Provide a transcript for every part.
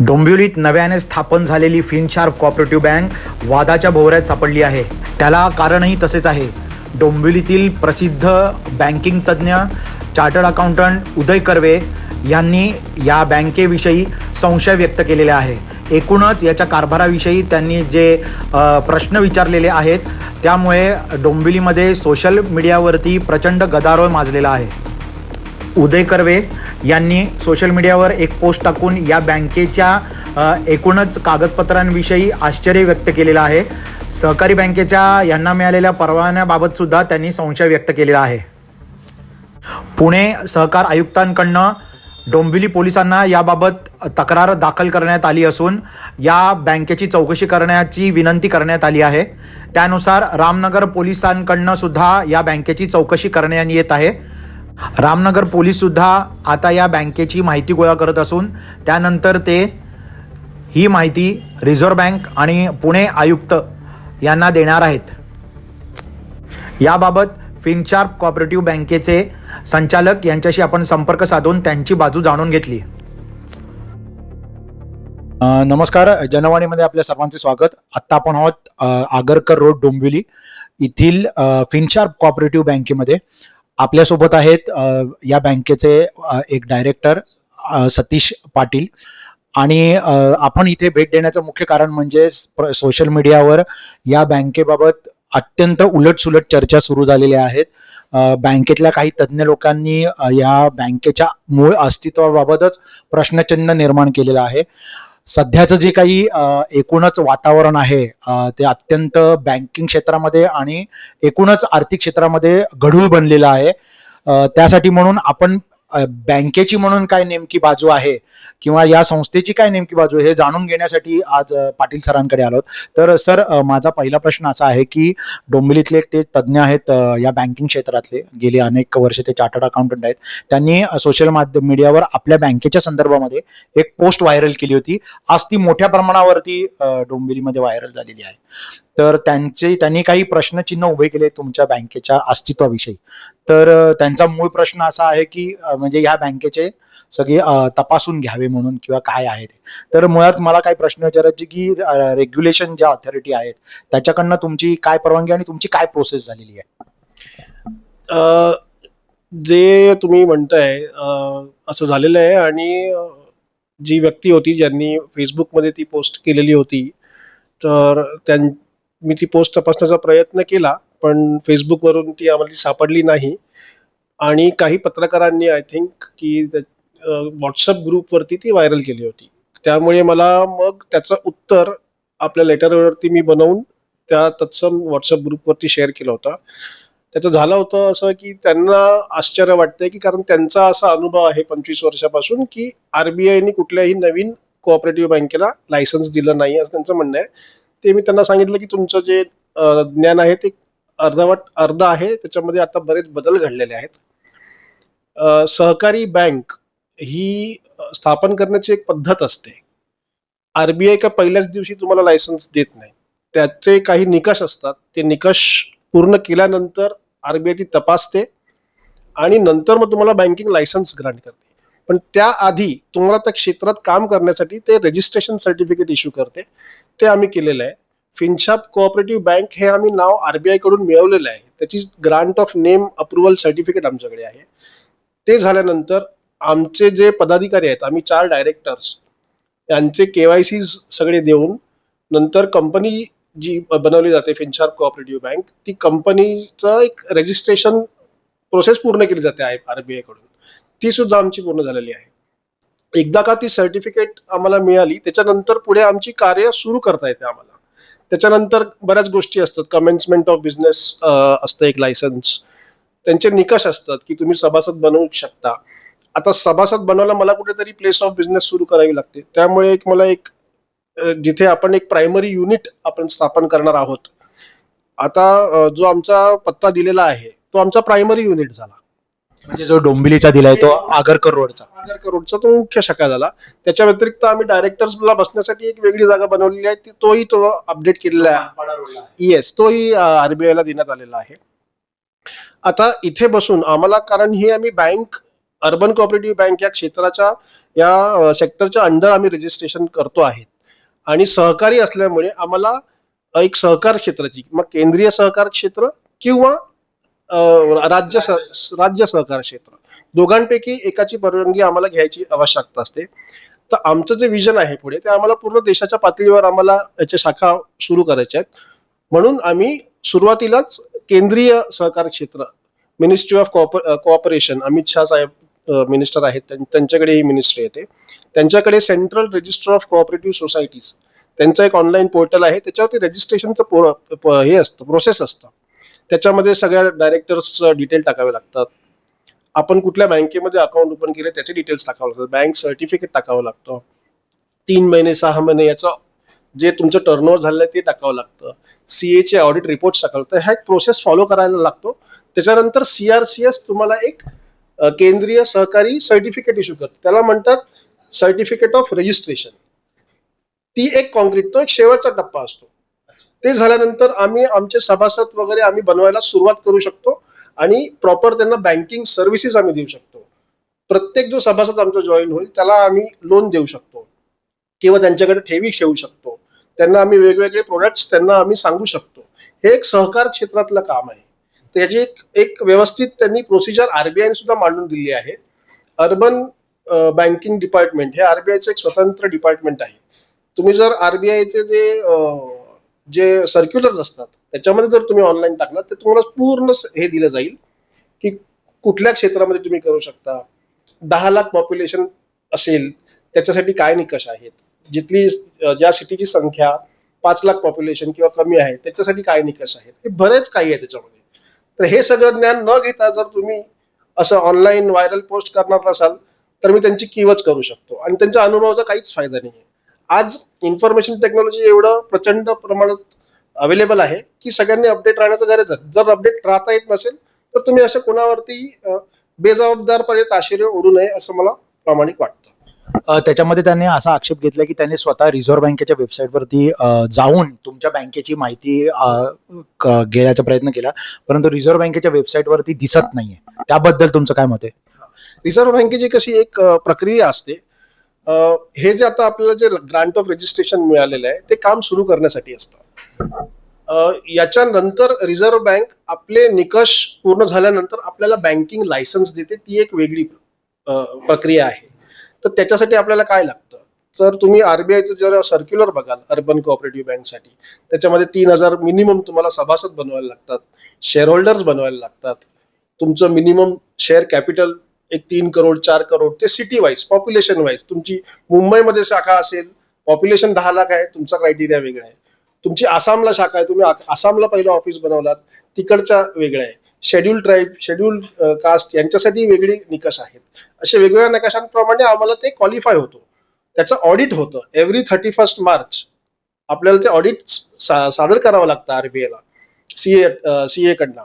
डोंबिवलीत नव्याने स्थापन झालेली फिनशार्प कॉपरेटिव्ह बँक वादाच्या भोवऱ्यात सापडली आहे. त्याला कारणही तसेच आहे. डोंबिवलीतील प्रसिद्ध बँकिंग तज्ज्ञ चार्टर्ड अकाउंटंट उदय कर्वे यांनी या बँकेविषयी संशय व्यक्त केलेले आहे. एकूणच याच्या कारभाराविषयी त्यांनी जे प्रश्न विचारलेले आहेत त्यामुळे डोंबिवलीमध्ये सोशल मीडियावरती प्रचंड गदारोळ माजलेला आहे. उदय कर्वे यांनी सोशल मीडियावर एक पोस्ट टाकून या बँकेच्या एकूणच कागदपत्रांविषयी आश्चर्य व्यक्त केलेलं आहे. सहकारी बँकेच्या यांना मिळालेल्या परवान्याबाबत सुद्धा त्यांनी संशय व्यक्त केलेला आहे. पुणे सहकार आयुक्तांकडनं डोंबिवली पोलिसांना याबाबत तक्रार दाखल करण्यात आली असून या बँकेची चौकशी करण्याची विनंती करण्यात आली आहे. त्यानुसार रामनगर पोलिसांकडनं सुद्धा या बँकेची चौकशी करण्यात येत आहे. रामनगर पोलीस सुद्धा आता या बँकेची माहिती गोळा करत असून त्यानंतर ते ही माहिती रिझर्व्ह बँक आणि पुणे आयुक्त यांना देणार आहेत. याबाबत फिनचार्प कॉपरेटिव्ह बँकेचे संचालक यांच्याशी आपण संपर्क साधून त्यांची बाजू जाणून घेतली. नमस्कार. जनवाणीमध्ये आपल्या सर्वांचे स्वागत. आत्ता आपण आहोत आगरकर रोड डोंबिवली. येथील अ, फिनशार्प कॉपरेटिव्ह बँकेमध्ये. आपल्यासोबत आहेत या बँकेचे एक डायरेक्टर सतीश पाटील. आणि आपण इथे भेट देण्याचं मुख्य कारण म्हणजे प्र- सोशल मीडियावर या बँकेबाबत अत्यंत उलटसुलट चर्चा सुरू झालेल्या आहेत. बँकेतल्या काही तज्ज्ञ लोकांनी या बँकेच्या मूळ अस्तित्वाबाबतच प्रश्नचिन्ह निर्माण केलेलं आहे. सध्याचं जे काही एकूणच वातावरण आहे ते अत्यंत बँकिंग क्षेत्रामध्ये आणि एकूणच आर्थिक क्षेत्रामध्ये गढूळ बनलेलं आहे. त्यासाठी म्हणून आपण बँकेची म्हणून काय नेमकी बाजू आहे किंवा या संस्थेची काय नेमकी बाजू हे जाणून घेण्यासाठी आज पाटील सरांकडे आलो तर सर माझा पहिला प्रश्न असा आहे की डोंबिवलीतले ते तज्ज्ञ आहेत या बँकिंग क्षेत्रातले. गेली अनेक वर्ष ते चार्टर्ड अकाउंटंट आहेत. त्यांनी सोशल माध्यम मीडियावर आपल्या बँकेच्या संदर्भामध्ये एक पोस्ट व्हायरल केली होती. आज ती मोठ्या प्रमाणावरती डोंबिलीमध्ये डोंबिवलीमध्ये व्हायरल झालेली आहे. तर त्यांचे त्यांनी काही प्रश्नचिन्ह उभे केले तुमच्या बँकेच्या अस्तित्वाविषयी. तर त्यांचा मूळ प्रश्न असा आहे की म्हणजे ह्या बँकेचे सगळे तपासून घ्यावे म्हणून किंवा काय आहे ते. तर मुळात मला काही प्रश्न विचारायचे की रेग्युलेशन ज्या ऑथॉरिटी आहेत त्याच्याकडनं तुमची काय परवानगी आणि तुमची काय प्रोसेस झालेली आहे? जे तुम्ही म्हणताय असं झालेलं आहे आणि जी व्यक्ती होती ज्यांनी फेसबुकमध्ये ती पोस्ट केलेली होती तर त्यां मी ती पोस्ट तपासण्याचा प्रयत्न केला पण फेसबुकवरून ती आम्हाला ती सापडली नाही. आणि काही पत्रकारांनी आय थिंक की व्हॉट्सअप ग्रुपवरती ती व्हायरल केली होती. त्यामुळे मला मग त्याचं उत्तर आपल्या लेटरवरती मी बनवून त्या तत्सम व्हॉट्सअप ग्रुपवरती शेअर केलं होतं. त्याचं झालं होतं असं की त्यांना आश्चर्य वाटतंय की कारण त्यांचा असा अनुभव आहे पंचवीस वर्षापासून की आरबीआयने कुठल्याही नवीन कोऑपरेटिव्ह बँकेला लायसन्स दिलं नाही असं त्यांचं म्हणणं आहे. ते मी त्यांना सांगितलं की तुमचं जे ज्ञान आहे ते अर्धवट अर्ध आहे. त्याच्यामध्ये आता बरेच बदल घडलेले आहेत. सहकारी बँक ही स्थापन करण्याची एक पद्धत असते. आरबीआय का पहिल्याच दिवशी तुम्हाला लायसन्स देत नाही. त्याचे काही निकष असतात. ते निकष पूर्ण केल्यानंतर आरबीआय ती तपासते आणि नंतर मग तुम्हाला बँकिंग लायसन्स ग्रांट करते. पण त्याआधी तुम्हाला त्या क्षेत्रात काम करण्यासाठी ते रजिस्ट्रेशन सर्टिफिकेट इश्यू करते. ते आम्ही केलेलं आहे. फिनशाप कोऑपरेटिव्ह बँक हे आम्ही नाव आरबीआयकडून मिळवलेलं आहे. त्याची grant of name approval certificate आमच्याकडे आहे. ते झाल्यानंतर आमचे जे पदाधिकारी आहेत आम्ही चार डायरेक्टर्स यांचे केवायसी सगळे देऊन नंतर कंपनी जी बनवली जाते फिनशार्प कोऑपरेटिव्ह बँक ती कंपनीचं एक रजिस्ट्रेशन प्रोसेस पूर्ण केली जाते आहे आरबीआयकडून. ती सुद्धा आमची पूर्ण झालेली आहे. एकदा का ती सर्टिफिकेट आम्हाला मिळाली त्याच्यानंतर पुढे आमची कार्य सुरू करता येते आम्हाला. त्याच्यानंतर बऱ्याच गोष्टी असतात. कमेन्समेंट ऑफ बिझनेस असतं एक लायसन्स त्यांचे निकष असतात की तुम्ही सभासद बनवू शकता. आता सभासद बनवायला मला कुठेतरी प्लेस ऑफ बिझनेस सुरू करावी लागते. त्यामुळे एक मला एक जिथे आपण एक प्रायमरी युनिट आपण स्थापन करणार आहोत. आता जो आमचा पत्ता दिलेला आहे तो आमचा प्रायमरी युनिट झाला. म्हणजे जो डोंबिवलीचा दिलाय तो आगरकर रोडचा. आधार करोडचा तो मुख्य शाखा झाला. त्याच्या व्यतिरिक्त आम्ही डायरेक्टर्सला बसण्यासाठी एक वेगळी जागा बनवलेली आहे. ती- तोही तो अपडेट केलेला आहे. येस तोही आरबीआय ला देण्यात आलेला आहे. आता इथे बसून आम्हाला कारण ही आम्ही बँक अर्बन कोऑपरेटिव्ह बँक या क्षेत्राच्या या सेक्टरच्या अंडर आम्ही रजिस्ट्रेशन करतो आहेत आणि सहकारी असल्यामुळे आम्हाला एक सहकार क्षेत्राची मग केंद्रीय सहकार क्षेत्र किंवा राज्य राज्य सहकार क्षेत्र. दोघांपैकी एकाची परवानगी आम्हाला घ्यायची आवश्यकता असते. तर आमचं जे विजन आहे पुढे ते आम्हाला पूर्ण देशाच्या पातळीवर आम्हाला याच्या शाखा सुरू करायच्या आहेत. म्हणून आम्ही सुरुवातीलाच केंद्रीय सहकार क्षेत्र ministry of cooperation Amit Shah Saheb minister आहेत त्यांच्याकडे ही मिनिस्ट्री येते. त्यांच्याकडे central register of cooperative societies त्यांचं एक ऑनलाईन पोर्टल आहे त्याच्यावरती रजिस्ट्रेशनचं हे असतं प्रोसेस असतं. त्याच्यामध्ये सगळ्या डायरेक्टर्स डिटेल टाकावे लागतात. आपण कुठल्या बँकेमध्ये अकाउंट ओपन केले त्याचे डिटेल्स टाकावं लागतात. बँक सर्टिफिकेट टाकावं लागतं. तीन महिने सहा महिने याचं जे तुमचं टर्नओव्हर झालेलं आहे ते टाकावं लागतं. सीए चे ऑडिट रिपोर्ट टाकावं लागतं ह्या एक प्रोसेस फॉलो करायला लागतो. त्याच्यानंतर सीआरसीएस तुम्हाला एक केंद्रीय सहकारी सर्टिफिकेट इश्यू करते. त्याला म्हणतात सर्टिफिकेट ऑफ रजिस्ट्रेशन ती एक कॉन्क्रीट तो एक शेवटचा टप्पा असतो. ते झाल्यानंतर आम्ही आमचे सभासद वगैरे आम्ही बनवायला सुरुवात करू शकतो आणि प्रॉपर त्यांना बँकिंग सर्व्हिसेस आम्ही देऊ शकतो. प्रत्येक जो सभासद आमचा जॉईन होईल त्याला आम्ही लोन देऊ शकतो. किंवा त्यांच्याकडे ठेवी ठेवू शकतो. त्यांना आम्ही वेगवेगळे प्रोडक्ट्स त्यांना आम्ही सांगू शकतो. हे एक सहकार क्षेत्रातलं काम आहे. त्याची एक एक व्यवस्थित त्यांनी प्रोसिजर आरबीआयने सुद्धा मांडून दिली आहे. अर्बन बँकिंग डिपार्टमेंट हे आरबीआयचं एक स्वतंत्र डिपार्टमेंट आहे. तुम्ही जर आरबीआयचे जे जे सर्क्युलर्स असतात त्याच्यामध्ये जर तुम्ही ऑनलाईन टाकला तर तुम्हाला पूर्ण हे दिलं जाईल की कुठल्या क्षेत्रामध्ये तुम्ही करू शकता. दहा लाख पॉप्युलेशन असेल त्याच्यासाठी काय निकष आहेत? जिथली ज्या सिटीची संख्या पाच लाख पॉप्युलेशन किंवा कमी आहे त्याच्यासाठी काय निकष आहेत? हे बरेच काही आहे त्याच्यामध्ये. तर हे सगळं ज्ञान न घेता जर तुम्ही असं ऑनलाईन व्हायरल पोस्ट करणार असाल तर मी त्यांची किवच करू शकतो. आणि त्यांच्या अनुभवाचा काहीच फायदा नाही आहे आज इन्फॉर्मेशन टेक्नॉलॉजी एवढं प्रचंड प्रमाणात अवेलेबल आहे की सगळ्यांनी अपडेट राहण्याचं गरज आहे. जर अपडेट राहता येत नसेल तर तुम्ही असं कोणावरती बेजबाबदारपणे ताशेरे ओढू नये असं मला प्रामाणिक वाटतं. त्याच्यामध्ये त्यांनी असा आक्षेप घेतला की त्यांनी स्वतः रिझर्व्ह बँकेच्या वेबसाईटवरती जाऊन तुमच्या बँकेची माहिती घेण्याचा प्रयत्न केला. परंतु रिझर्व्ह बँकेच्या वेबसाईटवरती दिसत नाहीये. त्याबद्दल तुमचं काय मत आहे? रिझर्व्ह बँकेची कशी एक प्रक्रिया असते हे जे आता आपल्याला जे ग्रांट ऑफ रजिस्ट्रेशन मिळालेलं आहे ते काम सुरू करण्यासाठी असतं. याच्यानंतर रिझर्व्ह बँक आपले निकष पूर्ण झाल्यानंतर आपल्याला बँकिंग लायसन्स देते ती एक वेगळी प्रक्रिया आहे. तर त्याच्यासाठी आपल्याला काय लागतं? तर तुम्ही आरबीआयचं जर सर्क्युलर बघाल अर्बन कोऑपरेटिव्ह बँकसाठी त्याच्यामध्ये तीन हजार मिनिमम तुम्हाला सभासद बनवायला लागतात शेअर होल्डर्स बनवायला लागतात. तुमचं मिनिमम शेअर कॅपिटल एक तीन करोड चार करोड ते सिटी वाईज पॉप्युलेशन वाईज तुमची मुंबईमध्ये शाखा असेल पॉप्युलेशन दहा लाख आहे तुमचा क्रायटेरिया वेगळा आहे. तुमची आसामला शाखा आहे तुम्ही आसामला पहिलं ऑफिस बनवलात तिकडच्या वेगळा आहे. शेड्यूल ट्राईब शेड्यूल कास्ट यांच्यासाठी वेगळे निकष आहेत. असे वेगवेगळ्या निकषांप्रमाणे आम्हाला ते क्वालिफाय होतो. त्याचं ऑडिट होतं. एव्हरी थर्टी फर्स्ट मार्च आपल्याला ते ऑडिट सादर करावं लागतं आरबीआयला सीए सीए कडनं.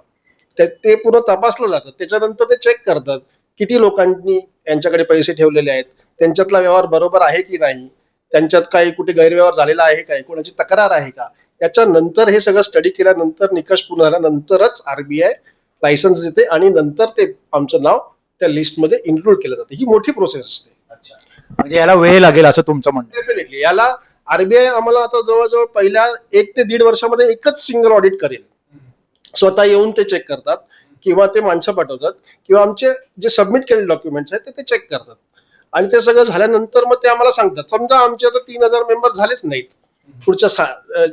ते ते पूर्ण तपासलं जातं. त्याच्यानंतर ते चेक करतात. किती लोकांनी यांच्याकडे पैसे ठेवलेले आहेत? त्यांच्यातला व्यवहार बरोबर आहे की नाही? त्यांच्यात काही कुठे गैरव्यवहार झालेला आहे काय? कोणाची तक्रार आहे का? याच्यानंतर हे सगळं स्टडी केल्यानंतर निकष पूर्ण झाल्यानंतरच आरबीआय लायसन्स देते आणि नंतर ते आमचं नाव त्या लिस्टमध्ये इन्क्लूड केलं जातं. ही मोठी प्रोसेस असते. म्हणजे याला वेळ लागेल असं तुमचं म्हणणं. डेफिनेटली याला आरबीआय आम्हाला आता जवळजवळ पहिल्या एक ते दीड वर्षामध्ये एकच सिंगल ऑडिट करेल. स्वतः येऊन ते चेक करतात. किंवा ते माणसं पाठवतात किंवा आमचे जे सबमिट केलेले डॉक्युमेंट्स आहेत ते ते चेक करतात. आणि ते सगळं झाल्यानंतर मग ते आम्हाला सांगतात. समजा आमचे आता तीन हजार मेंबर झालेच नाहीत पुढच्या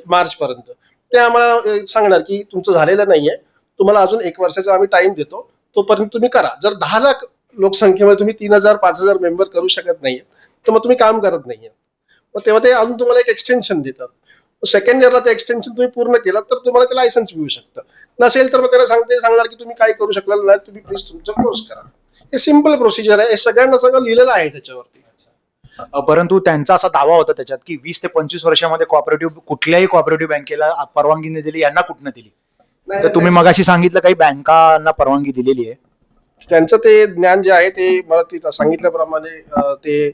मार्च पर्यंत. ते आम्हाला सांगणार की तुमचं झालेलं नाहीये. तुम्हाला अजून एक वर्षाचा आम्ही टाइम देतो. तोपर्यंत तुम्ही करा. जर दहा लाख लोकसंख्येमध्ये तुम्ही तीन हजार पाच हजार मेंबर करू शकत नाहीये तर मग तुम्ही काम करत नाहीये. मग तेव्हा ते अजून तुम्हाला एक एक्सटेन्शन देतात. सेकंड इयरला ते एक्सटेन्शन तुम्ही पूर्ण केलं तर तुम्हाला ते लायसन्स मिळू शकतं. नसेल तर मग त्याला सांगते सांगणार की तुम्ही काय करू शकणार नाही तुम्ही प्लीज तुमचं क्लोज करा. हे सिंपल प्रोसिजर आहे. हे सगळ्यांना सगळं लिहिलेलं आहे त्याच्यावरती. परंतु त्यांचा असा दावा होता त्याच्यात की वीस ते पंचवीस वर्षामध्ये कॉपरेटिव्ह कुठल्याही कॉपरेटिव्ह बँकेला परवानगी नाही दिली यांना कुठनं दिली? तर तुम्ही मगाशी सांगितलं काही बँकांना परवानगी दिलेली आहे. त्यांचं ते ज्ञान जे आहे ते मला ते सांगितल्याप्रमाणे ते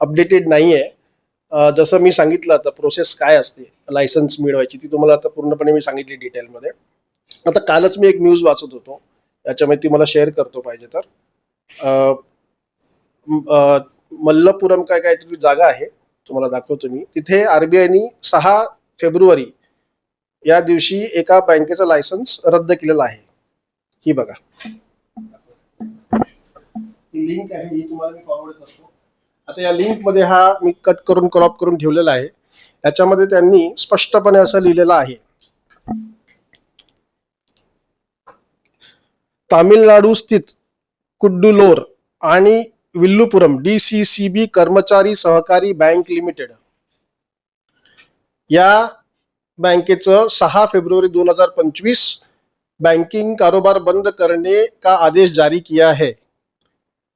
अपडेटेड नाही आहे जसं मी सांगितलं आता प्रोसेस काय असते? लायसन्स मिळवायची ती तुम्हाला आता पूर्णपणे मी सांगितली डिटेलमध्ये आता कालच मी एक न्यूज वाचत होतो. याच्यामध्ये ती मला शेअर करतो पाहिजे तर. मल्लपुरम काय काहीतरी जागा आहे. तुम्हाला दाखवतो मी. तिथे आरबीआयनी सहा फेब्रुवारी या दिवशी एका बँकेचं लायसन्स रद्द केलेलं आहे. ही बघा. ही लिंक आहे. ही तुम्हाला मी फॉरवर्ड करतो. आता या लिंकमध्ये हा मी कट करून क्रॉप करून ठेवलेला आहे. याच्यामध्ये त्यांनी स्पष्टपणे असं लिहिलेलं आहे. तामिळनाडू स्थित कुड्डुलोर आणि विल्लुपुरम बी कर्मचारी सहकारी बँक लिमिटेड. या बँकेचं सहा फेब्रुवारी दोन हजार पंचवीस बँकिंग कारोबार बंद करने का आदेश जारी किया है?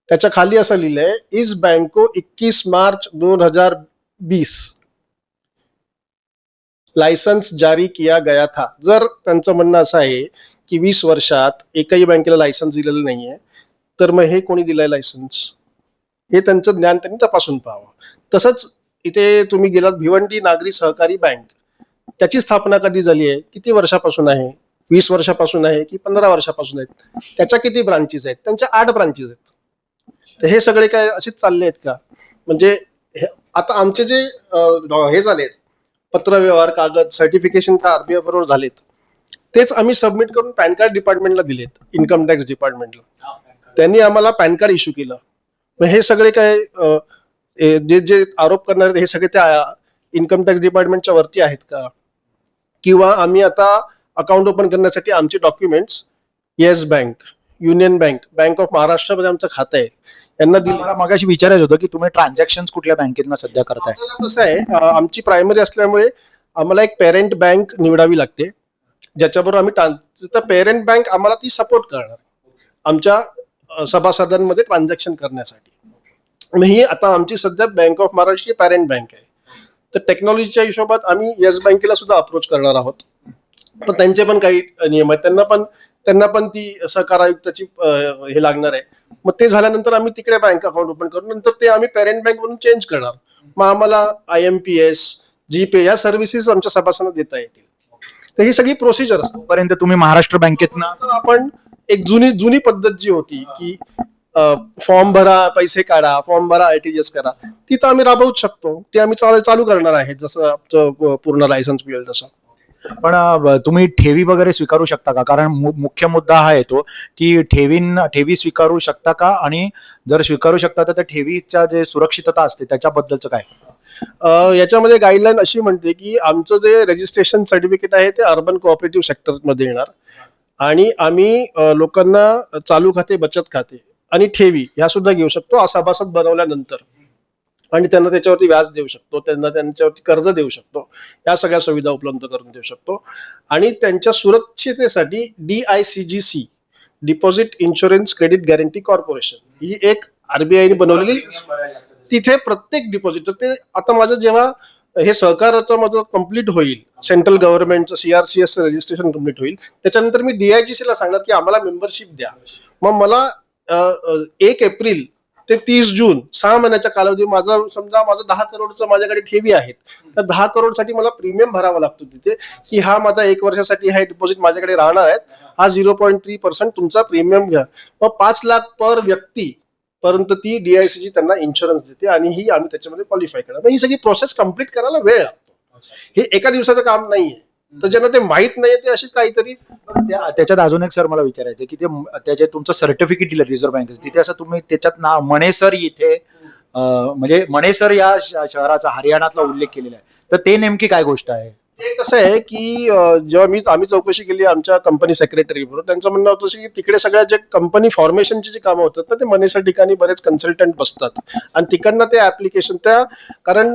त्याच्याखाली असं लिहिलंय इस बैंक को 21 मार्च 2020 लायसन्स जारी किया गया था. जर त्यांचं म्हणणं असं आहे की वीस वर्षात एकही बँकेला लायसन्स दिलेलं नाहीये तर मग हे कोणी दिलंय लायसन्स हे त्यांचं ज्ञान त्यांनी तपासून पाहावं. तसंच इथे तुम्ही गेलात भिवंडी नागरी सहकारी बँक. त्याची स्थापना कधी झाली आहे? किती वर्षापासून आहे? वीस वर्षापासून आहे की पंधरा वर्षापासून आहेत? त्याच्या किती ब्रांचेस आहेत? त्यांच्या आठ ब्रांचेस आहेत. तर हे सगळे काय असेच चालले आहेत का? म्हणजे आता आमचे जे हे झालेत पत्रव्यवहार कागद सर्टिफिकेशन का आरबीआय बरोबर झालेत. तेच आम्ही सबमिट करून पॅन कार्ड डिपार्टमेंटला दिलेत इन्कम टॅक्स डिपार्टमेंटला त्यांनी आम्हाला पॅन कार्ड इश्यू केलं. मग हे सगळे काय जे जे आरोप करणारे हे सगळे त्या इन्कम टॅक्स डिपार्टमेंटच्या वरती आहेत का? किंवा आम्ही आता अकाउंट ओपन करण्यासाठी आमचे documents yes bank union bank bank of महाराष्ट्रामध्ये आमचं खातं आहे. यांना दिलं. मला मगाशी विचारायचं होतं की तुम्ही ट्रान्झॅक्शन कुठल्या बँकेतनं सध्या करताय? कसं आहे आमची प्रायमरी असल्यामुळे आम्हाला एक पेरेंट बँक निवडावी लागते. ज्याच्याबरोबर आम्ही ट्रान्स तर पेरेंट बँक आम्हाला ती सपोर्ट करणार आमच्या सभासदांमध्ये ट्रान्झॅक्शन करण्यासाठी. ही आता आमची सध्या bank of Maharashtra parent bank आहे. तर टेक्नॉलॉजीच्या हिशोबात आम्ही येस बँकेला सुद्धा अप्रोच करणार आहोत. पण त्यांचे पण काही नियम आहेत. त्यांना पण त्यांना पण ती सहकार आयुक्ताची हे लागणार आहे. मग ते झाल्यानंतर आम्ही तिकडे बँक अकाउंट ओपन करू. नंतर ते आम्ही पेरेंट बँक म्हणून चेंज करणार. मग आम्हाला I M P S GPay या सर्व्हिसेस आमच्या सभासदांना देता येतील. तर ही सगळी प्रोसिजर असते. पर्यंत तुम्ही महाराष्ट्र बँकेतनं आता आपण एक जुनी जुनी पद्धत जी होती की फॉर्म भरा पैसे काढा फॉर्म भरा आयटीजीएस करा. ती तर आम्ही राबवूच शकतो. ती आम्ही चालू चालू करणार आहे जसं आमचं पूर्ण लायसन्स मिळेल तसं. पण तुम्ही ठेवी वगैरे स्वीकारू शकता का? कारण मुख्य मुद्दा हा येतो की ठेवीन ठेवी स्वीकारू शकता का? आणि जर स्वीकारू शकता तर त्या ठेवीच्या जे सुरक्षितता असते त्याच्याबद्दलचं काय? याच्यामध्ये गाईडलाईन अशी म्हणते की आमचं जे रजिस्ट्रेशन सर्टिफिकेट आहे ते अर्बन कोऑपरेटिव्ह सेक्टरमध्ये येणार. आणि आम्ही लोकांना चालू खाते बचत खाते आणि ठेवी ह्या सुद्धा घेऊ शकतो. सभासद बनवल्यानंतर. आणि त्यांना त्याच्यावरती व्याज देऊ शकतो त्यांना त्यांच्यावरती कर्ज देऊ शकतो. या सगळ्या सुविधा उपलब्ध करून देऊ शकतो. आणि त्यांच्या सुरक्षितेसाठी D I C G C deposit insurance credit guarantee corporation ही एक आरबीआयने बनवलेली तिथे प्रत्येक डिपॉझिट ते आता माझं जेव्हा हे सहकाराचं माझं कंप्लीट होईल सेंट्रल गव्हर्नमेंटचं सीआरसीएस रजिस्ट्रेशन कंप्लीट होईल त्याच्यानंतर मी डीआयजीसीला सांगणार की आम्हाला मेंबरशिप द्या. मग मला एक एप्रिल ते तीस जून सहा महिन्याच्या कालावधी माझा समजा माझं दहा करोडचं माझ्याकडे ठेवी आहेत तर दहा करोडसाठी मला प्रीमियम भरावा लागतो तिथे की हा माझा एक वर्षासाठी हा डिपॉझिट माझ्याकडे राहणार आहेत हा झिरो पॉईंट थ्री पर्सेंट तुमचा प्रीमियम घ्या. मग पाच लाख पर व्यक्ती परंतु ती डीआयसीची त्यांना इन्शुरन्स देते आणि ही आम्ही त्याच्यामध्ये क्वालिफाय करणार. ही सगळी प्रोसेस कंप्लीट करायला वेळ लागतो. हे एका दिवसाचं काम नाहीये. तर ज्यांना ते माहीत नाहीये ते अशीच काहीतरी त्याच्यात अजून एक सर मला विचारायचं की ते त्याचे तुमचं सर्टिफिकेट दिलं रिझर्व्ह बँकेचं तिथे असं तुम्ही त्याच्यात ना मणेसर इथे म्हणजे म्हणजे मणेसर या शहराचा हरियाणातला उल्लेख केलेला आहे. तर ते नेमकी काय गोष्ट आहे? ते कसं आहे की जेव्हा मी आम्ही चौकशी केली आमच्या कंपनी सेक्रेटरी बरोबर त्यांचं म्हणणं होतं की तिकडे सगळ्या जे कंपनी फॉर्मेशनची जी कामं होतात ना ते मनेसर ठिकाणी बरेच कन्सल्टंट बसतात. आणि तिकडनं ते ऍप्लिकेशन त्या कारण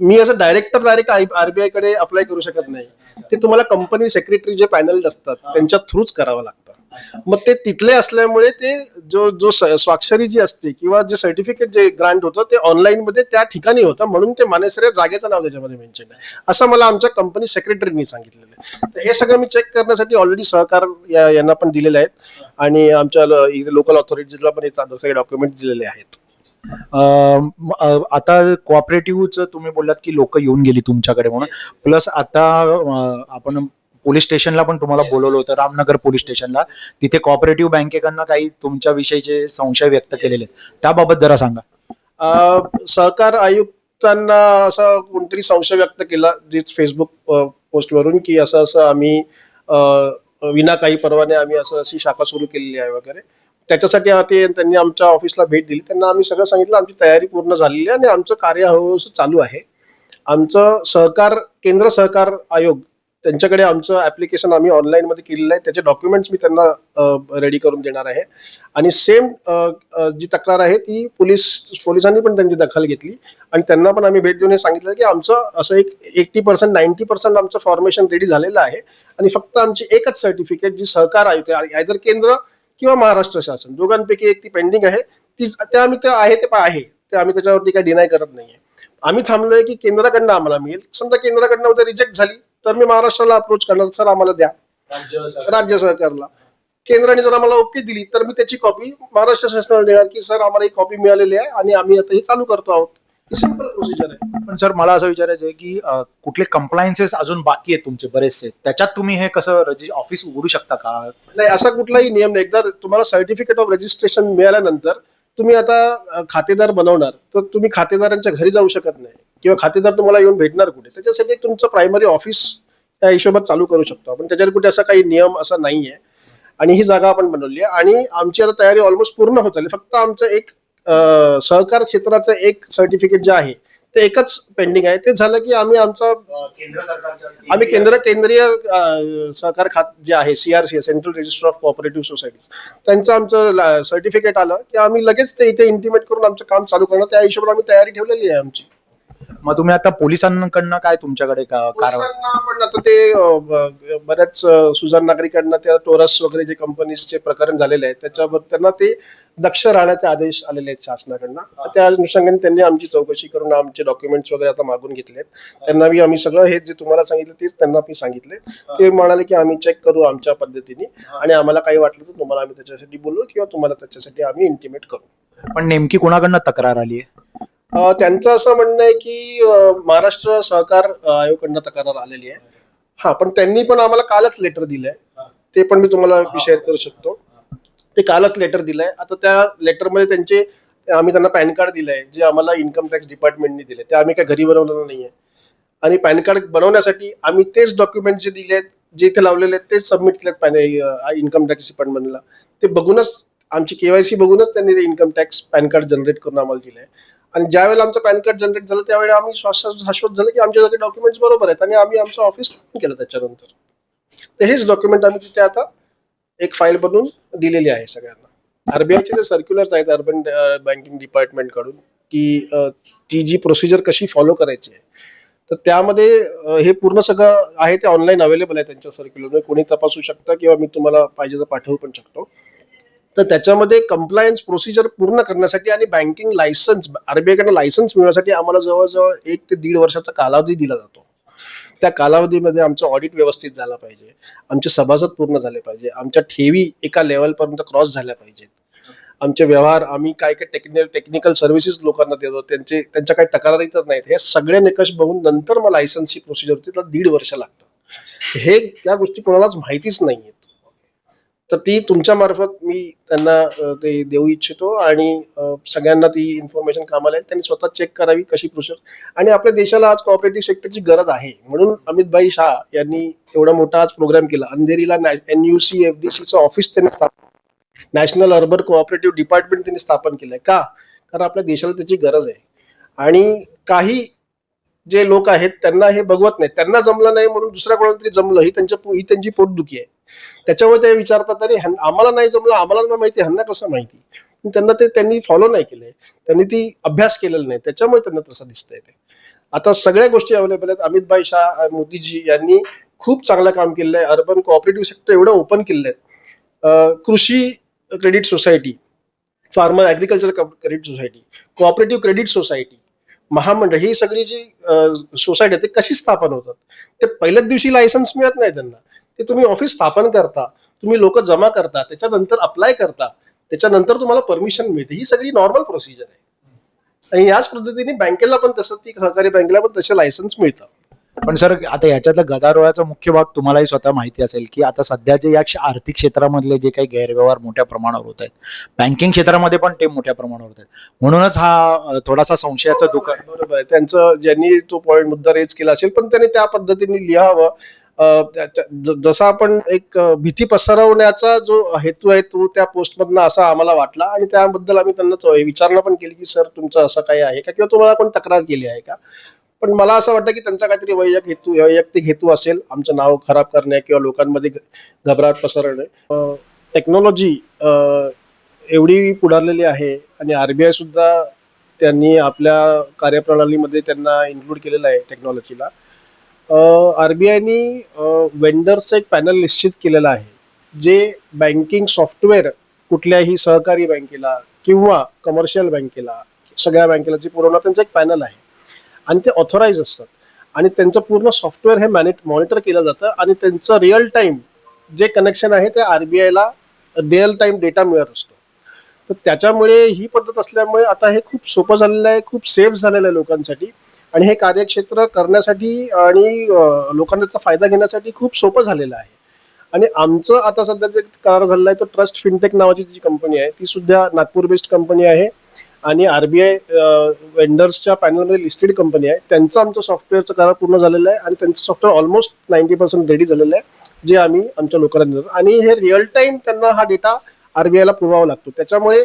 मी असं डायरेक्टर डायरेक्ट आरबीआयकडे अप्लाय करू शकत नाही. ते तुम्हाला कंपनी सेक्रेटरी जे पॅनल असतात त्यांच्या थ्रूच करावं लागतं. मग ते तिथले असल्यामुळे ते जो जो स्वाक्षरी जी असते किंवा जे सर्टिफिकेट जे ग्रांट होतं ते ऑनलाईन मध्ये त्या ठिकाणी होतं म्हणून ते मानेसर या जागेचं नाव त्याच्यामध्ये मेन्शन आहे. असं मला आमच्या कंपनी सेक्रेटरीनी सांगितलेलं आहे. तर हे सगळं मी चेक करण्यासाठी ऑलरेडी सहकार यांना पण दिलेले आहेत. आणि आमच्या लोकल ऑथॉरिटीजला पण हे काही डॉक्युमेंट दिलेले आहेत. आता कोऑपरेटिव्हचं तुम्ही बोललात की लोक येऊन गेली तुमच्याकडे म्हणून. प्लस आता आपण पोलीस स्टेशनला पण तुम्हाला बोलवलं होतं रामनगर पोलीस स्टेशनला. तिथे कॉपरेटिव्ह बँकेकडनं काही तुमच्या विषयीचे संशय व्यक्त केलेले आहेत. त्याबाबत जरा सांगा. अ, सहकार आयुक्तांना असा कोणतरी संशय व्यक्त केला जीच फेसबुक अ, पोस्टवरून की असं असं आम्ही अ, विना काही परवाने आम्ही असं अशी शाखा सुरू केलेली आहे वगैरे. त्याच्यासाठी आ- ते त्यांनी आमच्या ऑफिसला भेट दिली. त्यांना आम्ही सगळं सांगितलं आमची तयारी पूर्ण झालेली आहे आणि आमचं कार्य हळूहळू चालू आहे. आमचं सहकार केंद्र सहकार आयोग त्यांच्याकडे आमचं ऍप्लिकेशन आम्ही ऑनलाईनमध्ये केलेलं आहे. त्याचे डॉक्युमेंट्स मी त्यांना रेडी करून देणार आहे. आणि सेम जी तक्रार आहे ती पोलीस पोलिसांनी पण त्यांची दखल घेतली. आणि त्यांना पण आम्ही भेट देऊन हे सांगितलं की आमचं असं एक एट्टी पर्सेंट नाईन्टी पर्सेंट आमचं फॉर्मेशन रेडी झालेलं आहे. आणि फक्त आमची एकच सर्टिफिकेट जी सहकार आयुक्त आयदर केंद्र किंवा महाराष्ट्र शासन दोघांपैकी एक ती पेंडिंग आहे. ती ते आम्ही ते आहे ते आहे. ते आम्ही त्याच्यावरती काही डिनाय करत नाहीये. आम्ही थांबलोय की केंद्राकडनं आम्हाला मिळेल समजा केंद्राकडनं उद्या रिजेक्ट झाली तर मी महाराष्ट्राला अप्रोच करणार सर आम्हाला द्या. राज्य सरकारला. केंद्राने जर आम्हाला ओके दिली तर मी त्याची कॉपी महाराष्ट्र शासनाला देणार की सर आम्हाला ही कॉपी मिळालेली आहे आणि आम्ही आता हे चालू करतो आहोत. ही सिंपल प्रोसिजर आहे. पण सर मला असं विचारायचं आहे की अं, कुठले कंप्लायन्सेस अजून बाकी आहेत तुमचे बरेचसे? त्याच्यात तुम्ही हे कसं ऑफिस उघडू शकता का? नाही असा कुठलाही नियम नाही. एकदा तुम्हाला सर्टिफिकेट ऑफ रजिस्ट्रेशन मिळाल्यानंतर तुम्ही आता अ, खातेदार बनवणार तर तुम्ही खातेदारांच्या घरी जाऊ शकत नाही. किंवा खातेदार तुम्हाला येऊन भेटणार कुठे? त्याच्यासाठी तुमचं प्रायमरी ऑफिस त्या हिशोबात चालू करू शकतो. आपण त्याच्यावर कुठे असा काही नियम असा नाहीये. आणि ही जागा आपण बनवली आहे. आणि आमची आता तयारी ऑलमोस्ट पूर्ण होत आली फक्त आमचं एक सहकार क्षेत्राचं एक सर्टिफिकेट जे आहे ते एकच पेंडिंग आहे. ते झालं की आम्ही आमचा आम्ही केंद्र केंद्रीय सहकार खात जे आहे CRC central register of cooperative societies त्यांचं आमचं सर्टिफिकेट आलं की आम्ही लगेच ते इथे इंटिमेट करून आमचं काम चालू करणार. त्या हिशोबाने आम्ही तयारी ठेवलेली आहे आमची. मग तुम्ही आता पोलिसांकडनं काय तुमच्याकडे का- कारवाई? पोलिसांना पण आता ते अ, ब- बऱ्याच अ, सुजाण नागरिकांना त्या टोरस वगैरे जे कंपनीजचे प्रकरण झालेले आहेत त्याच्यावर त्यांना ते दक्ष राहण्याचे आदेश आलेले आहेत शासनाकडनं. त्या अनुषंगाने त्यांनी आमची चौकशी करून आमचे डॉक्युमेंट्स वगैरे आता मागून घेतलेत. त्यांना मी आम्ही सगळं हे जे तुम्हाला सांगितलं तेच त्यांना मी सांगितले. ते म्हणाले की आम्ही चेक करू आमच्या पद्धतीने आणि आम्हाला काही वाटलं तर तुम्हाला आम्ही त्याच्यासाठी बोलू किंवा तुम्हाला त्याच्यासाठी आम्ही इंटिमेट करू. पण नेमकी कोणाकडनं तक्रार आली आहे त्यांचं असं म्हणणं आहे की महाराष्ट्र सहकार आयोगाकडनं तक्रार आलेली आहे. हा पण त्यांनी पण आम्हाला कालच लेटर दिलंय. ते पण मी तुम्हाला शेअर करू शकतो. ते कालच लेटर दिलंय. आता त्या लेटरमध्ये त्यांचे आम्ही त्यांना पॅन कार्ड दिलंय जे आम्हाला इन्कम टॅक्स डिपार्टमेंटने दिले ते आम्ही काय घरी बनवलेलं नाहीये. आणि पॅन कार्ड बनवण्यासाठी आम्ही तेच डॉक्युमेंट जे दिले आहेत जे इथे लावलेले आहेत तेच सबमिट केलेत पॅन इन्कम टॅक्स डिपार्टमेंटला ते बघूनच आमची केवायसी बघूनच त्यांनी ते income tax PAN card generate करून आम्हाला दिलंय. आणि ज्यावेळेला आमचं पॅन कार्ड जनरेट झालं त्यावेळी आम्ही शाश्वत झालं की आमचे सगळे डॉक्युमेंट्स बरोबर आहेत. आणि आम्ही आमचं ऑफिस केलं त्याच्यानंतर. तर हेच डॉक्युमेंट आम्ही तिथे आता एक फाईल बनवून दिलेली आहे सगळ्यांना. आरबीआयचे जे सर्क्युलर्स आहेत अर्बन बँकिंग डिपार्टमेंटकडून की ती जी प्रोसिजर कशी फॉलो करायची आहे तर त्यामध्ये हे पूर्ण सगळं आहे ते ऑनलाईन अवेलेबल आहे त्यांच्या सर्क्युलर कोणी तपासू शकता किंवा मी तुम्हाला पाहिजे तर पाठवू पण शकतो. तर त्याच्यामध्ये कंप्लायन्स प्रोसिजर पूर्ण करण्यासाठी आणि बँकिंग लायसन्स आरबीआयकडे लायसन्स मिळवण्यासाठी आम्हाला जवळजवळ एक ते दीड वर्षाचा कालावधी दिला जातो. त्या कालावधीमध्ये आमचं ऑडिट व्यवस्थित झालं पाहिजे. आमचे सभासद पूर्ण झाले पाहिजे. आमच्या ठेवी एका लेवलपर्यंत क्रॉस झाल्या पाहिजेत. आमचे व्यवहार आम्ही काय काय टेक्निकल टेक्निकल सर्व्हिसेस लोकांना देतो त्यांचे त्यांच्या काही तक्रारी तर नाहीत. हे सगळे निकष बघून नंतर मग लायसन्सची प्रोसिजर होती तर दीड वर्ष लागतं. हे या गोष्टी कोणालाच माहितीच नाहीयेत. तर ती तुमच्या मार्फत मी त्यांना ते देऊ इच्छितो आणि सगळ्यांना ती इन्फॉर्मेशन कामाला येईल. त्यांनी स्वतः चेक करावी कशी प्रोसेस आणि आपल्या देशाला आज कॉपरेटिव्ह सेक्टरची गरज आहे. म्हणून अमितभाई शाह यांनी एवढा मोठा आज प्रोग्राम केला. अंधेरीला N U C F D सीचं ऑफिस त्यांनी स्थापन नॅशनल अर्बन कोऑपरेटिव्ह डिपार्टमेंट त्यांनी स्थापन केलंय. का? कारण आपल्या देशाला त्याची गरज आहे. आणि काही जे लोक आहेत त्यांना हे बघवत नाही. त्यांना जमलं नाही म्हणून दुसऱ्या कोणाला तरी जमलं ही त्यांच्या ही त्यांची पोटदुखी आहे. त्याच्यामुळे ते विचारतात अरे आम्हाला नाही जमलं आम्हाला नाही माहिती ह्यांना कसं माहिती? त्यांना ते त्यांनी फॉलो नाही केलंय. त्यांनी ती अभ्यास केलेला नाही. त्याच्यामुळे त्यांना तसं दिसतंय ते. आता सगळ्या गोष्टी अवेलेबल आहेत. अमितभाई शाह मोदीजी यांनी खूप चांगलं काम केलेलं आहे. अर्बन कोऑपरेटिव्ह सेक्टर एवढं ओपन केलेलं आहे. कृषी credit society farmer agriculture credit society cooperative credit society महामंडळ ही सगळी जी सोसायटी आहे ते कशी स्थापन होतात? ते पहिल्याच दिवशी लायसन्स मिळत नाही त्यांना. ते तुम्ही ऑफिस स्थापन करता तुम्ही लोक जमा करता त्याच्यानंतर अप्लाय करता त्याच्यानंतर तुम्हाला परमिशन मिळते. ही सगळी नॉर्मल प्रोसिजर आहे. आणि याच पद्धतीने बँकेला पण तसं ती सहकारी बँकेला पण तसे लायसन्स मिळतं. पण सर आता याच्यातला गदारोळाचा मुख्य भाग तुम्हालाही स्वतः माहिती असेल की आता सध्याचे या क्ष- आर्थिक क्षेत्रामधले जे काही गैरव्यवहार मोठ्या प्रमाणावर होत आहेत. बँकिंग क्षेत्रामध्ये पण ते मोठ्या प्रमाणावर होत आहेत. म्हणूनच हा थोडासा संशयाचा आहे. बरोबर आहे. त्यांचं ज्यांनी तो पॉईंट मुद्दा रेज केला असेल पण त्यांनी त्या पद्धतीने लिहावं. ज- जसा आपण एक भीती पसरवण्याचा जो हेतू आहे तो त्या पोस्टमधनं असा आम्हाला वाटला आणि त्याबद्दल आम्ही त्यांना विचारणा पण केली की सर तुमचं असं काही आहे का? किंवा तुम्हाला कोण तक्रार केली आहे का? पण मला असं वाटतं की त्यांचा काहीतरी वैयक हेतू वैयक्तिक हेतू असेल आमचं नाव खराब करणे किंवा लोकांमध्ये घबराट पसरणे टेक्नॉलॉजी एवढी पुढारलेली आहे आणि आरबीआय सुद्धा त्यांनी आपल्या कार्यप्रणालीमध्ये त्यांना इन्क्लूड केलेलं आहे टेक्नॉलॉजीला. आरबीआयनी वेंडर्सचं एक पॅनल निश्चित केलेलं आहे जे बँकिंग सॉफ्टवेअर कुठल्याही सहकारी बँकेला किंवा कमर्शियल बँकेला सगळ्या बँकेला जे पुरवणार त्यांचं एक पॅनल आहे. आणि ते ऑथोराईज असतात. आणि त्यांचं पूर्ण सॉफ्टवेअर हे मॅनेट मॉनिटर केलं जातं आणि त्यांचं रिअल टाईम जे कनेक्शन आहे ते आरबीआयला रिअल टाईम डेटा मिळत असतो. तर त्याच्यामुळे ही पद्धत असल्यामुळे आता हे खूप सोपं झालेलं आहे खूप सेफ झालेलं आहे लोकांसाठी. आणि हे कार्यक्षेत्र करण्यासाठी आणि लोकांना त्याचा फायदा घेण्यासाठी खूप सोपं झालेलं आहे. आणि आमचं आता सध्या जे करार झालेलं आहे तो ट्रस्ट फिनटेक नावाची जी कंपनी आहे ती सुद्धा नागपूर बेस्ड कंपनी आहे. आणि आरबीआय वेंडर्सच्या पॅनलमध्ये लिस्टेड कंपनी आहे. त्यांचं आमचं सॉफ्टवेअरचं करार पूर्ण झालेलं आहे आणि त्यांचं software almost ninety percent ready झालेलं आहे जे आम्ही आमच्या लोकांना देतो आणि हे रिअल टाईम त्यांना हा डेटा आरबीआयला पुरवावा लागतो. त्याच्यामुळे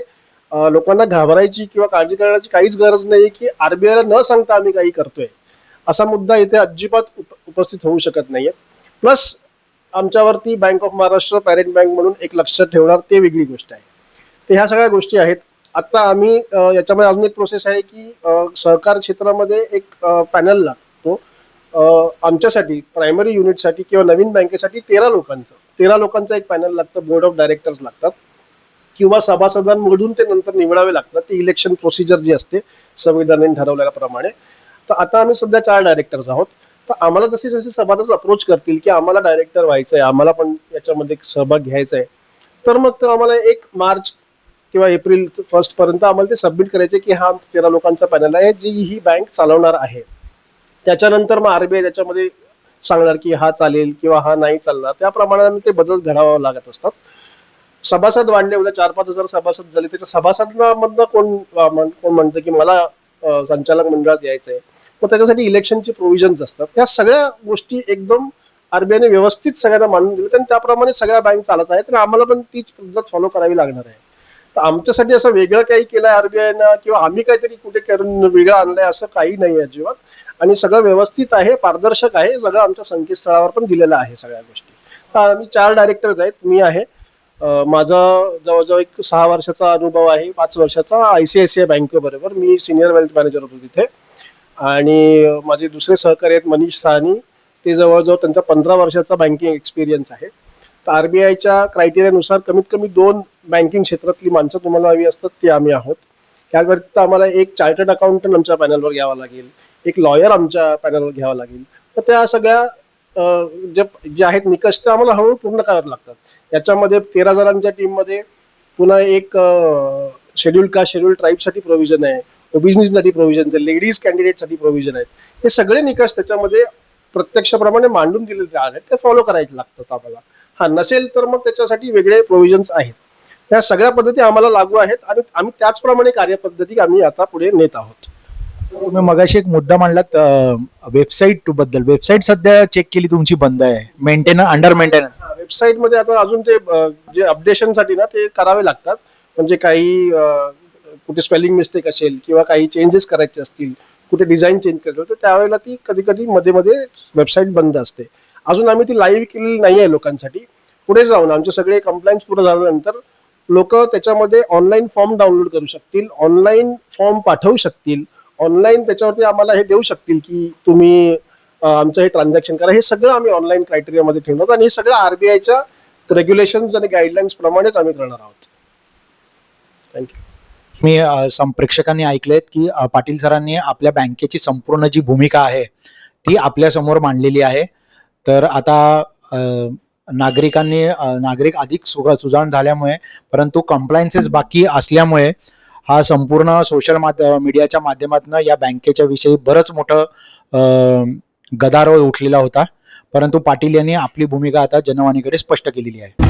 लोकांना घाबरायची किंवा काळजी करण्याची काहीच गरज नाही की आरबीआयला न सांगता आम्ही काही करतोय. असा मुद्दा इथे अजिबात उप उपस्थित होऊ शकत नाहीये. Plus आमच्यावरती bank of Maharashtra parent bank म्हणून एक लक्ष ठेवणार ते वेगळी गोष्ट आहे. तर ह्या सगळ्या गोष्टी आहेत. आता आम्ही याच्यामध्ये अजून एक प्रोसेस आहे की सहकार क्षेत्रामध्ये एक पॅनल लागतो. आमच्यासाठी प्रायमरी युनिटसाठी किंवा नवीन बँकेसाठी तेरा लोकांचं. तेरा लोकांचं एक पॅनल लागतं. बोर्ड ऑफ डायरेक्टर्स लागतात. किंवा सभासदांमधून ते नंतर निवडावे लागतात. ती इलेक्शन प्रोसिजर जी असते संविधानाने ठरवल्याप्रमाणे तर आता आम्ही सध्या चार डायरेक्टर्स आहोत. तर आम्हाला जसे जसे सभासद अप्रोच करतील की आम्हाला डायरेक्टर व्हायचं आहे आम्हाला पण याच्यामध्ये सहभाग घ्यायचा आहे तर मग तो आम्हाला एक मार्च किंवा एप्रिल फर्स्ट पर्यंत आम्हाला ते सबमिट करायचे की हा तेरा लोकांचा पॅनल आहे जी ही बँक चालवणार आहे. त्याच्यानंतर मग आरबीआय त्याच्यामध्ये सांगणार की हा चालेल किंवा हा नाही चालणार. त्याप्रमाणे ते बदल घडावा लागत असतात. सभासद वाढले उद्या चार पाच हजार सभासद झाले. त्याच्या सभासदांमधनं कोण कोण म्हणतं की मला संचालक मंडळात यायचंय? मग त्याच्यासाठी इलेक्शनचे प्रोव्हिजन्स असतात. त्या सगळ्या गोष्टी एकदम आरबीआयने व्यवस्थित सगळ्यांना मानून दिले आणि त्याप्रमाणे सगळ्या बँक चालत आहेत तर आम्हाला पण तीच पद्धत फॉलो करावी लागणार आहे. तर आमच्यासाठी असं वेगळं काही केलंय आरबीआयनं किंवा आम्ही काहीतरी कुठे करून वेगळं आणलंय असं काही नाही अजिबात. आणि सगळं व्यवस्थित आहे पारदर्शक आहे सगळं आमच्या संकेतस्थळावर पण दिलेलं आहे सगळ्या गोष्टी. तर आम्ही चार डायरेक्टर्स आहेत मी आहे. माझा जवळजवळ एक सहा वर्षाचा अनुभव आहे पाच वर्षाचा I C I C I बँकेबरोबर मी सिनियर वेल्थ मॅनेजर होतो तिथे. आणि माझे दुसरे सहकारी आहेत मनीष साहनी. ते जवळजवळ त्यांचा पंधरा वर्षाचा बँकिंग एक्सपिरियन्स आहे. तर आर बी आयच्या क्रायटेरियानुसार कमीत कमी दोन बँकिंग क्षेत्रातली माणसं तुम्हाला हवी असतात ती आम्ही आहोत. त्याव्यतिरिक्त आम्हाला एक चार्टर्ड अकाउंटंट आमच्या पॅनलवर घ्यावा लागेल. एक लॉयर आमच्या पॅनलवर घ्यावा लागेल. तर त्या सगळ्या जे जे आहेत निकष ते आम्हाला हळूहळू पूर्ण करावे लागतात. याच्यामध्ये तेरा जणांच्या टीममध्ये पुन्हा एक शेड्यूल का शेड्यूल ट्राईबसाठी प्रोव्हिजन आहे. ओबिजनीसाठी प्रोव्हिजन आहे लेडीज कॅन्डिडेटसाठी प्रोव्हिजन आहेत. हे सगळे निकष त्याच्यामध्ये प्रत्यक्षप्रमाणे मांडून दिलेले आहेत. ते फॉलो करायचे लागतात आम्हाला. हा नसेल तर मग त्याच्यासाठी वेगळे प्रोव्हिजन्स आहेत. या सगळ्या पद्धती आम्हाला लागू आहेत आणि आम्ही त्याचप्रमाणे कार्यपद्धती आम्ही आता पुढे नेत आहोत. तुम्ही मगाशी एक मुद्दा मांडलात वेबसाईटबद्दल. वेबसाईट सध्या चेक केली तुमची बंद आहे. मेंटेन अंडर मेंटेनन्स वेबसाईटमध्ये आता अजून ते जे जे अपडेशनसाठी ना ते करावे लागतात. म्हणजे काही कुठे स्पेलिंग मिस्टेक असेल किंवा काही चेंजेस करायचे असतील कुठे डिझाईन चेंज करायचं तर त्यावेळेला ती कधी कधी मध्ये मध्ये वेबसाईट बंद असते. अजून आम्ही ती लाईव्ह केलेली नाही आहे लोकांसाठी. पुढे जाऊन आमचे सगळे कंप्लायन्स पूर्ण झाल्यानंतर लोक त्याच्यामध्ये ऑनलाईन फॉर्म डाउनलोड करू शकतील ऑनलाईन फॉर्म पाठवू शकतील. ऑनलाईन त्याच्यावरती आम्हाला हे देऊ शकतील की तुम्ही आमचं हे ट्रान्झॅक्शन करा. हे सगळं आम्ही ऑनलाईन क्रायटेरियामध्ये ठेवणार आणि हे सगळं आरबीआयच्या रेग्युलेशन्स आणि गाईडलाईन्स प्रमाणेच आम्ही करणार आहोत. थँक्यू मी प्रेक्षकांनी ऐकलेत की पाटील सरांनी आपल्या बँकेची संपूर्ण जी भूमिका आहे ती आपल्यासमोर मांडलेली आहे. तर आता नागरिकांनी नागरिक अधिक सुगा सुजाण झाल्यामुळे परंतु कम्प्लायन्सेस बाकी असल्यामुळे हा संपूर्ण सोशल माध्य मीडियाच्या माध्यमातून या बँकेच्या विषयी बरंच मोठं गदारोळ उठलेला होता. परंतु पाटील यांनी आपली भूमिका आता जनवाणीकडे स्पष्ट केलेली आहे.